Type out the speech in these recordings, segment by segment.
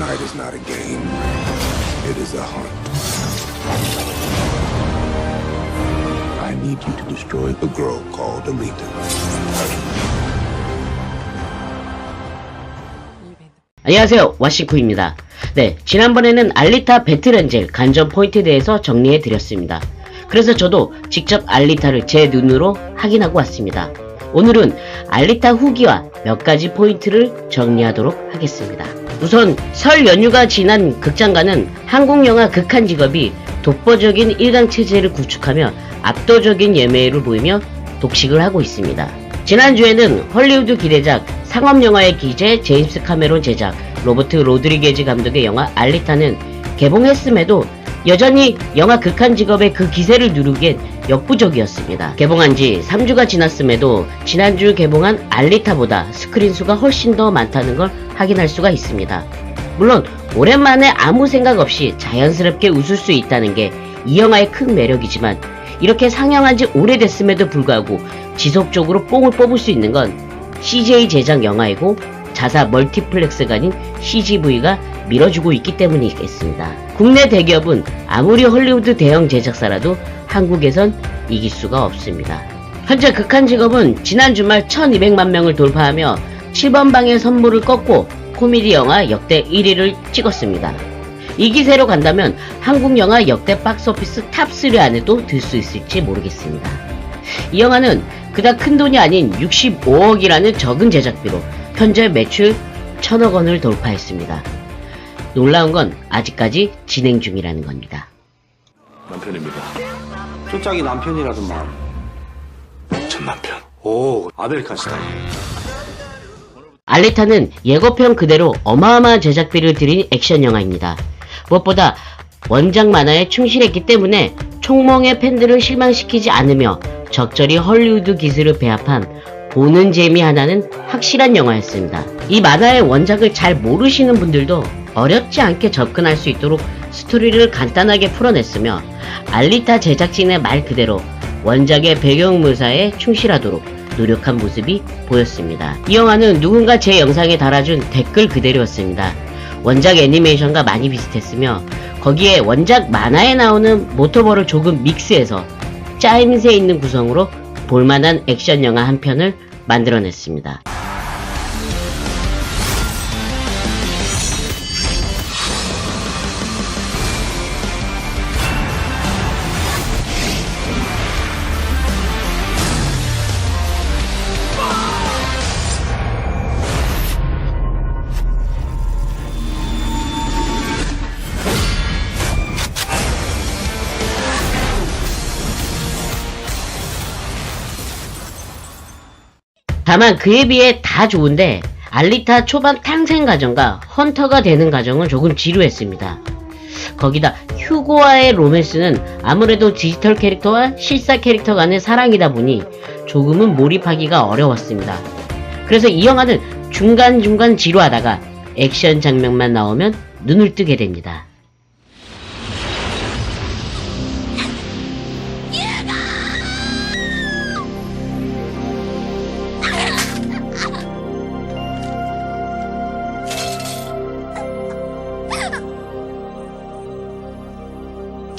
Night is not a game. It is a hunt. I need you to destroy the girl called Alita. 안녕하세요 와시쿠입니다 네 지난번에는 알리타 배틀엔젤 간접 포인트에 대해서 정리해 드렸습니다 그래서 저도 직접 알리타를 제 눈으로 확인하고 왔습니다 오늘은 알리타 후기와 몇 가지 포인트를 정리하도록 하겠습니다 우선 설 연휴가 지난 극장가는 한국 영화 극한 직업이 독보적인 일강 체제를 구축하며 압도적인 예매율을 보이며 독식을 하고 있습니다. 지난주에는 헐리우드 기대작 상업영화의 기재 제임스 카메론 제작 로버트 로드리게즈 감독의 영화 알리타는 개봉했음에도 여전히 영화 극한 직업의 그 기세를 누르기엔 역부족이었습니다. 개봉한 지 3주가 지났음에도 지난주 개봉한 알리타보다 스크린 수가 훨씬 더 많다는 걸 확인할 수가 있습니다. 물론 오랜만에 아무 생각 없이 자연스럽게 웃을 수 있다는 게 이 영화의 큰 매력이지만 이렇게 상영한 지 오래됐음에도 불구하고 지속적으로 뽕을 뽑을 수 있는 건 CJ 제작 영화이고 자사 멀티플렉스가 아닌 CGV가 밀어주고 있기 때문이겠습니다. 국내 대기업은 아무리 헐리우드 대형 제작사라도 한국에선 이길 수가 없습니다. 현재 극한 직업은 지난 주말 1200만 명을 돌파하며 7번 방의 선물을 꺾고 코미디 영화 역대 1위를 찍었습니다. 이 기세로 간다면 한국 영화 역대 박스오피스 탑3 안에도 들 수 있을지 모르겠습니다. 이 영화는 그닥 큰 돈이 아닌 65억이라는 적은 제작비로 현재 매출 1000억 원을 돌파했습니다. 놀라운 건 아직까지 진행 중이라는 겁니다. 남편입니다. 초짝이 남편이라더만. 전 남편. 오, 아메리칸 스타일. 알리타는 예고편 그대로 어마어마한 제작비를 들인 액션 영화입니다. 무엇보다 원작 만화에 충실했기 때문에 총몽의 팬들을 실망시키지 않으며 적절히 헐리우드 기술을 배합한 보는 재미 하나는 확실한 영화였습니다. 이 만화의 원작을 잘 모르시는 분들도 어렵지 않게 접근할 수 있도록 스토리를 간단하게 풀어냈으며 알리타 제작진의 말 그대로 원작의 배경무사에 충실하도록 노력한 모습이 보였습니다. 이 영화는 누군가 제 영상에 달아준 댓글 그대로였습니다. 원작 애니메이션과 많이 비슷했으며 거기에 원작 만화에 나오는 모터볼을 조금 믹스해서 짜임새 있는 구성으로 볼만한 액션 영화 한 편을 만들어냈습니다. 다만 그에 비해 다 좋은데 알리타 초반 탄생 과정과 헌터가 되는 과정은 조금 지루했습니다. 거기다 휴고와의 로맨스는 아무래도 디지털 캐릭터와 실사 캐릭터 간의 사랑이다 보니 조금은 몰입하기가 어려웠습니다. 그래서 이 영화는 중간중간 지루하다가 액션 장면만 나오면 눈을 뜨게 됩니다.「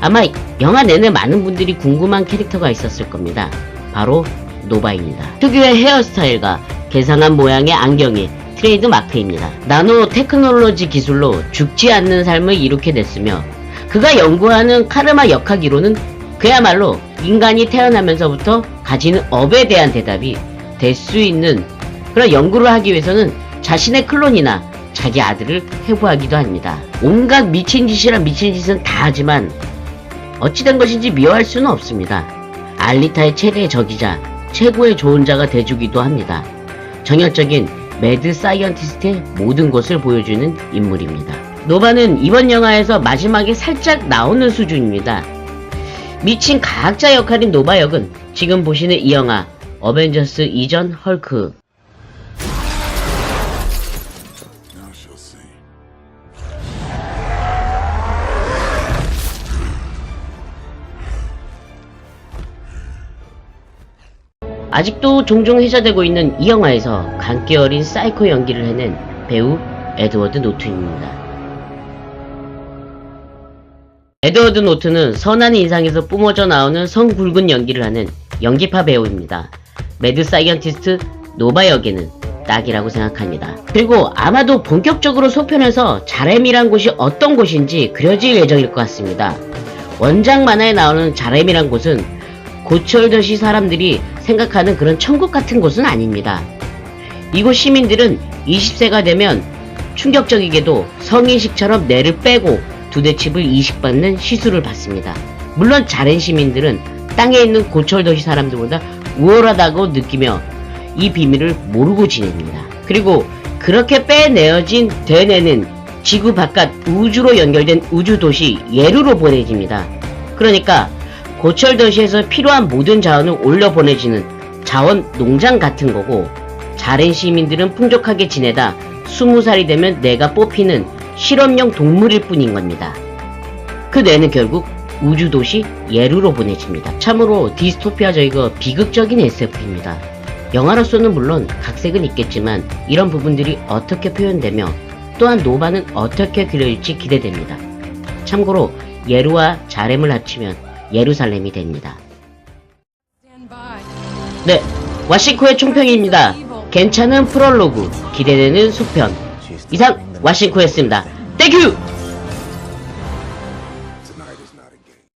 아마 영화 내내 많은 분들이 궁금한 캐릭터가 있었을 겁니다. 바로 노바입니다. 특유의 헤어스타일과 개상한 모양의 안경이 트레이드 마크입니다. 나노 테크놀로지 기술로 죽지 않는 삶을 이룩해 냈으며 그가 연구하는 카르마 역학이론은 그야말로 인간이 태어나면서부터 가지는 업에 대한 대답이 될 수 있는 그런 연구를 하기 위해서는 자신의 클론이나 자기 아들을 해부하기도 합니다. 온갖 미친 짓이란 미친 짓은 다 하지만 어찌된 것인지 미워할 수는 없습니다. 알리타의 최대의 적이자 최고의 조언자가 돼주기도 합니다. 정열적인 매드 사이언티스트의 모든 것을 보여주는 인물입니다. 노바는 이번 영화에서 마지막에 살짝 나오는 수준입니다. 미친 과학자 역할인 노바 역은 지금 보시는 이 영화 어벤져스 이전 헐크 아직도 종종 회자되고 있는 이 영화에서 간기 어린 사이코 연기를 해낸 배우 에드워드 노튼입니다. 에드워드 노튼은 선한 인상에서 뿜어져 나오는 성 굵은 연기를 하는 연기파 배우입니다. 매드 사이언티스트 노바 역에는 딱이라고 생각합니다. 그리고 아마도 본격적으로 소편에서 자렘이란 곳이 어떤 곳인지 그려질 예정일 것 같습니다. 원작 만화에 나오는 자렘이란 곳은 고철도시 사람들이 생각하는 그런 천국 같은 곳은 아닙니다. 이곳 시민들은 20세가 되면 충격적이게도 성인식처럼 뇌를 빼고 두대칩을 이식받는 시술을 받습니다. 물론 자렌 시민들은 땅에 있는 고철도시 사람들보다 우월하다고 느끼며 이 비밀을 모르고 지냅니다. 그리고 그렇게 빼내어진 대뇌는 지구 바깥 우주로 연결된 우주도시 예루로 보내집니다. 그러니까 고철 도시에서 필요한 모든 자원을 올려 보내지는 자원 농장 같은 거고 자렌 시민들은 풍족하게 지내다 20살이 되면 내가 뽑히는 실험용 동물일 뿐인 겁니다. 그 뇌는 결국 우주도시 예루로 보내집니다. 참으로 디스토피아적이고 비극적인 SF입니다. 영화로서는 물론 각색은 있겠지만 이런 부분들이 어떻게 표현되며 또한 노바는 어떻게 그려질지 기대됩니다. 참고로 예루와 자렘을 합치면 예루살렘이 됩니다. 네, 와시코의 총평입니다. 괜찮은 프롤로그, 기대되는 소편. 이상 와시코였습니다. 땡큐!